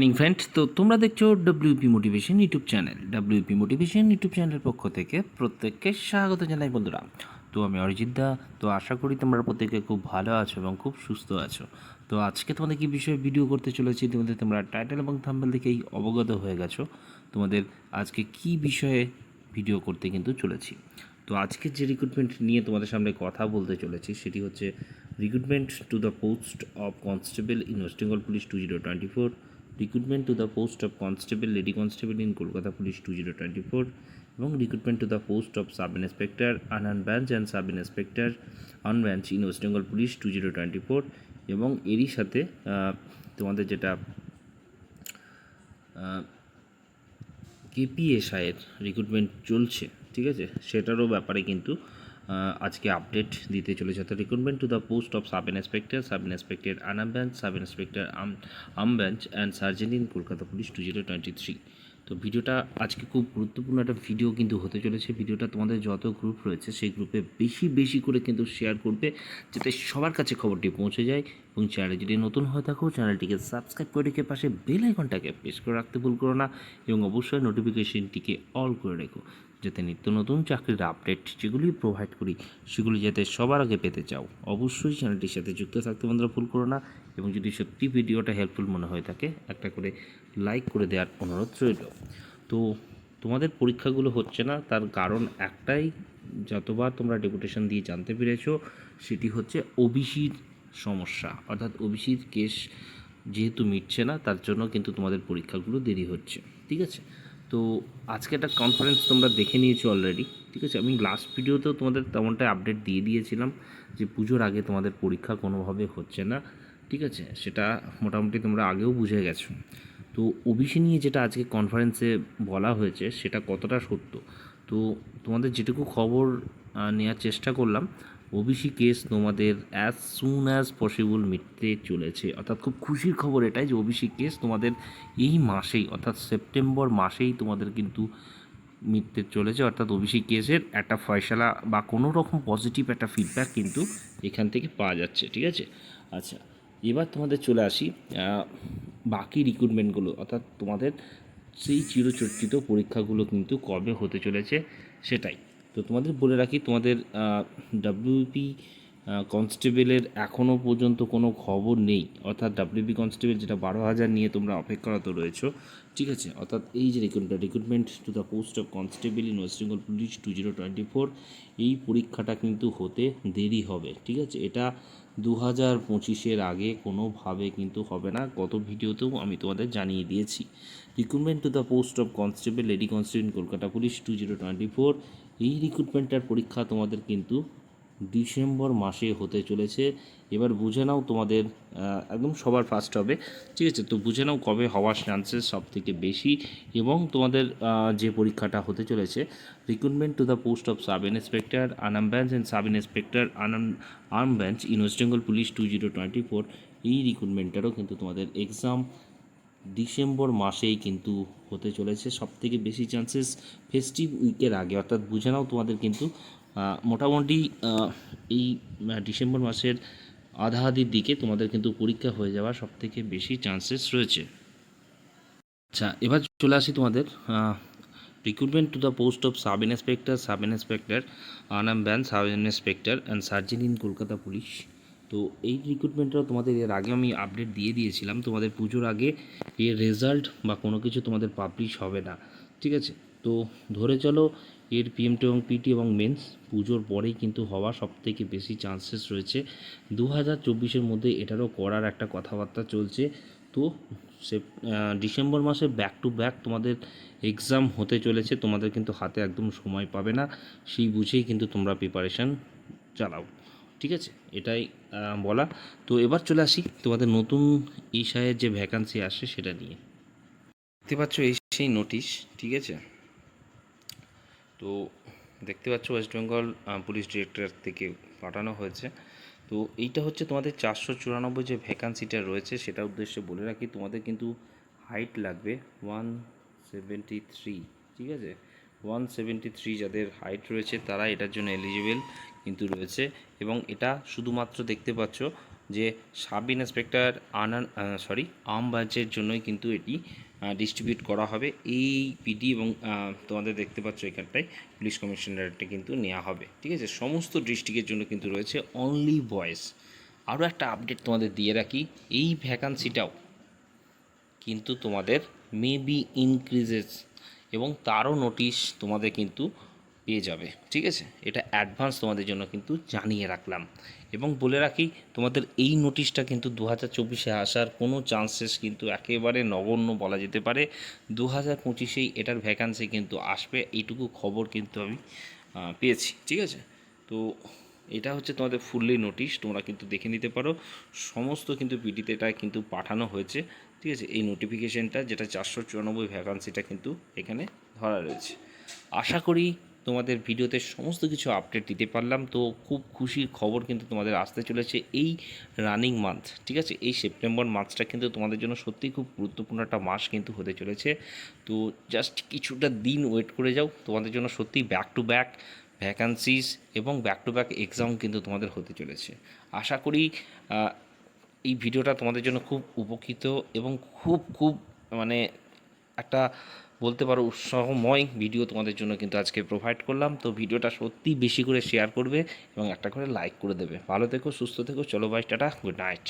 Evening friend তো তোমরা দেখছ WP motivation YouTube channel. WP motivation YouTube চ্যানেলের পক্ষ থেকে প্রত্যেককে স্বাগত জানাই, বন্ধুরা। তো আমি অরিজিৎ দা। তো আশা করি তোমরা প্রত্যেকে খুব ভালো আছো এবং খুব সুস্থ আছো। তো আজকে তোমাদের কী বিষয়ে ভিডিও করতে চলেছি, তোমাদের তোমরা টাইটেল এবং থাম্বেল দেখেই অবগত হয়ে গেছো। তোমাদের আজকে কি বিষয়ে ভিডিও করতে কিন্তু চলেছি। তো আজকে যে রিক্রুটমেন্ট নিয়ে তোমাদের সামনে কথা বলতে চলেছি, সেটি হচ্ছে recruitment to the post of constable in West Bengal police two zero twenty four recruitment to the post of constable lady constable in Kolkata police two zero twenty four এবং recruitment to the post of sub inspector আনহান branch and sub inspector An branch in West Bengal police two zero twenty four এবং এরই সাথে তোমাদের যেটা কেপিএসআইয়ের recruitment চলছে, ঠিক আছে? সেটারও ব্যাপারে কিন্তু আজকে আপডেট দিতে চলেছে। অর্থাৎ recruitment to the post of sub inspector sub inspector আনাম branch sub inspector arm arm branch and sergeant in Kolkata police two zero twenty three তো ভিডিওটা আজকে খুব গুরুত্বপূর্ণ একটা ভিডিও কিন্তু হতে চলেছে। ভিডিওটা তোমাদের যত গ্রুপ রয়েছে, সেই গ্রুপে বেশি বেশি করে কিন্তু শেয়ার করবে, যাতে সবার কাছে খবরটি পৌঁছে যায় এবং চ্যানেলে যদি নতুন হয়ে থাকো চ্যানেলটিকে সাবস্ক্রাইব করে রেখে পাশে বেল আইকনটাকে প্রেস করে রাখতে ভুল করো না এবং অবশ্যই নোটিফিকেশনটিকে অল করে রেখো। যাতে নিত্য নতুন চাকরির আপডেট যেগুলি প্রোভাইড করি, সেগুলি যাতে সবার আগে পেতে চাও। অবশ্যই চ্যানেলটির সাথে যুক্ত থাকতে বন্ধুরা ভুল করো না এবং যদি সত্যি ভিডিওটা হেল্পফুল মনে হয়ে থাকে, একটা করে লাইক করে দেওয়ার অনুরোধ রইল। তো তোমাদের পরীক্ষাগুলো হচ্ছে না, তার কারণ একটাই, যতবার তোমরা ডেপুটেশন দিয়ে জানতে পেরেছ, সেটি হচ্ছে ওবিসির সমস্যা। অর্থাৎ ওবিসির কেস যেহেতু মিটছে না, তার জন্য কিন্তু তোমাদের পরীক্ষাগুলো দেরি হচ্ছে। ঠিক আছে? তো আজকে একটা কনফারেন্স তোমরা দেখে নিয়েছো অলরেডি ঠিক আছে? আমি লাস্ট ভিডিওতেও তোমাদের তেমনটাই আপডেট দিয়ে দিয়েছিলাম যে পুজোর আগে তোমাদের পরীক্ষা কোনোভাবে হচ্ছে না, ঠিক আছে? সেটা মোটামুটি তোমরা আগেও বুঝে গেছো। তো ওবিসি নিয়ে যেটা আজকে কনফারেন্সে বলা হয়েছে, সেটা কতটা সত্য? তো তোমাদের যেটুকু খবর নেওয়ার চেষ্টা করলাম ওবিসি কেস তোমাদের অ্যাজ সুন অ্যাজ পসিবল মিটতে চলেছে। অর্থাৎ খুব খুশির খবর এটাই যে ওবিসি কেস তোমাদের এই মাসেই, অর্থাৎ সেপ্টেম্বর মাসেই তোমাদের কিন্তু মিটতে চলেছে। অর্থাৎ ওবিসি কেসের একটা ফয়সালা বা কোনো রকম পজিটিভ একটা ফিডব্যাক কিন্তু এখান থেকে পাওয়া যাচ্ছে, ঠিক আছে? আচ্ছা এবার তোমাদের চলে আসি বাকি রিক্রুটমেন্টগুলো অর্থাৎ তোমাদের সেই চিরচর্চিত পরীক্ষাগুলো কিন্তু কবে হতে চলেছে সেটাই। তো তোমাদের বলে রাখি, তোমাদের ডাব্লিউপি কনস্টেবলের এখনও পর্যন্ত কোনো খবর নেই। অর্থাৎ ডাব্লিউপি কনস্টেবল যেটা বারো হাজার নিয়ে তোমরা অপেক্ষারত রয়েছো, ঠিক আছে? অর্থাৎ এই যে recruitment recruitment to the post of constable in West Bengal police two zero twenty four এই পরীক্ষাটা কিন্তু হতে দেরি হবে, ঠিক আছে? এটা দু হাজার পঁচিশের আগে কোনোভাবে কিন্তু হবে না। গত ভিডিওতেও আমি তোমাদের জানিয়ে দিয়েছি। Recruitment to the post of constable lady constable Kolkata police two zero twenty four এই রিক্রুটমেন্টের পরীক্ষা তোমাদের কিন্তু ডিসেম্বর মাসে হতে চলেছে। এবার বুঝে নাও তোমাদের একদম সবার ফার্স্ট হবে। ঠিক আছে? তো বুঝে নাও কবে হওয়ার চান্সেস সব থেকে বেশি এবং তোমাদের যে পরীক্ষাটা হতে চলেছে recruitment to the post of sub inspector Anam bench and sub inspector Anam arm bench in West Bengal police two zero twenty four এই রিক্রুটমেন্টেরও কিন্তু তোমাদের এক্সাম ডিসেম্বর মাসেই কিন্তু হতে চলেছে। সব থেকে বেশি চান্সেস ফেস্টিভ উইকের আগে। অর্থাৎ বুঝে নাও তোমাদের কিন্তু মোটামুটি এই ডিসেম্বর মাসের আধা আধির দিকে তোমাদের কিন্তু পরীক্ষা হয়ে যাওয়ার সব থেকে বেশি চান্সেস রয়েছে। আচ্ছা এবার চলে আসি তোমাদের recruitment to the post of sub inspector sub inspector Anam branch sub inspector and sergeant in Kolkata police তো এই রিক্রুটমেন্টটাও তোমাদের এর আগে আমি আপডেট দিয়ে দিয়েছিলাম, তোমাদের পুজোর আগে এর রেজাল্ট বা কোনো কিছু তোমাদের পাবলিশ হবে না, ঠিক আছে? তো ধরে চলো, এর পিএমটি এবং পিটি এবং মেন্স পুজোর পরেই কিন্তু হওয়া সব থেকে বেশি চান্সেস রয়েছে। দু হাজার চব্বিশের মধ্যে এটারও করার একটা কথাবার্তা চলছে। তো সে ডিসেম্বর মাসে ব্যাক টু ব্যাক তোমাদের এক্সাম হতে চলেছে, তোমাদের কিন্তু হাতে একদম সময় পাবে না। সেই বুঝেই কিন্তু তোমরা প্রিপারেশান চালাও। ঠিক আছে? এটাই বলা। তো এবার চলে আসি তোমাদের নতুন ইশায়ের যে ভ্যাকান্সি আসে সেটা নিয়ে। দেখতে পাচ্ছ এই সেই নোটিশ ঠিক আছে? তো দেখতে পাচ্ছ ওয়েস্ট বেঙ্গল পুলিশ ডিরেক্টর থেকে পাঠানো হয়েছে। তো এইটা হচ্ছে তোমাদের চারশো চুরানব্বই যে ভ্যাকান্সিটা রয়েছে সেটা উদ্দেশ্যে বলে রাখি, তোমাদের কিন্তু হাইট লাগবে ওয়ান সেভেন্টি থ্রি, ঠিক আছে? ওয়ান সেভেন্টি থ্রি যাদের হাইট রয়েছে, তারা এটার জন্য এলিজিবেল কিন্তু রয়েছে। এবং এটা শুধুমাত্র দেখতে পাচ্ছ যে সাব ইন্সপেক্টর আনান সরি, আম ব্রাঞ্চের জন্যই কিন্তু এটি ডিস্ট্রিবিউট করা হবে। এই পিডি এবং তোমাদের দেখতে পাচ্ছ এখানটায় পুলিশ কমিশনারেটটা কিন্তু নেওয়া হবে। ঠিক আছে? সমস্ত ডিস্ট্রিক্টের জন্য কিন্তু রয়েছে অনলি ভয়েস আরও একটা আপডেট তোমাদের দিয়ে রাখি। এই ভ্যাকান্সিটাও কিন্তু তোমাদের মেবি ইনক্রিজেস এবং তারও নোটিশ তোমাদের কিন্তু পেয়ে যাবে, ঠিক আছে? এটা অ্যাডভান্স তোমাদের জন্য কিন্তু জানিয়ে রাখলাম। এবং বলে রাখি, তোমাদের এই নোটিশটা কিন্তু দু হাজার চব্বিশে আসার কোনো চান্সেস কিন্তু একেবারে নগণ্য বলা যেতে পারে। দু হাজার পঁচিশেই এটার ভ্যাকান্সি কিন্তু আসবে, এইটুকু খবর কিন্তু আমি পেয়েছি, ঠিক আছে? তো এটা হচ্ছে তোমাদের ফুললি নোটিশ তোমরা কিন্তু দেখে নিতে পারো। সমস্ত কিন্তু পিডিতে এটা কিন্তু পাঠানো হয়েছে, ঠিক আছে? এই নোটিফিকেশনটা যেটা চারশো চুরানব্বই ভ্যাকান্সিটা কিন্তু এখানে ধরা রয়েছে। আশা করি তোমাদের ভিডিওতে সমস্ত কিছু আপডেট দিতে পারলাম। তো খুব খুশির খবর কিন্তু তোমাদের আসতে চলেছে এই রানিং মান্থ ঠিক আছে? এই সেপ্টেম্বর মাসটা কিন্তু তোমাদের জন্য সত্যিই খুব গুরুত্বপূর্ণ একটা মাস কিন্তু হতে চলেছে। তো জাস্ট কিছুটা দিন ওয়েট করে যাও। তোমাদের জন্য সত্যিই ব্যাক টু ব্যাক ভ্যাকান্সিস এবং ব্যাক টু ব্যাক এক্সাম কিন্তু তোমাদের হতে চলেছে। আশা করি এই ভিডিওটা তোমাদের জন্য খুব উপকৃত এবং খুব খুব মানে একটা বলতে পারো উৎসাহময় ভিডিও তোমাদের জন্য কিন্তু আজকে প্রোভাইড করলাম। তো ভিডিওটা সত্যি বেশি করে শেয়ার করবে এবং একটা করে লাইক করে দেবে। ভালো থেকো, সুস্থ থেকো, চলো বাই টাটা গুড নাইট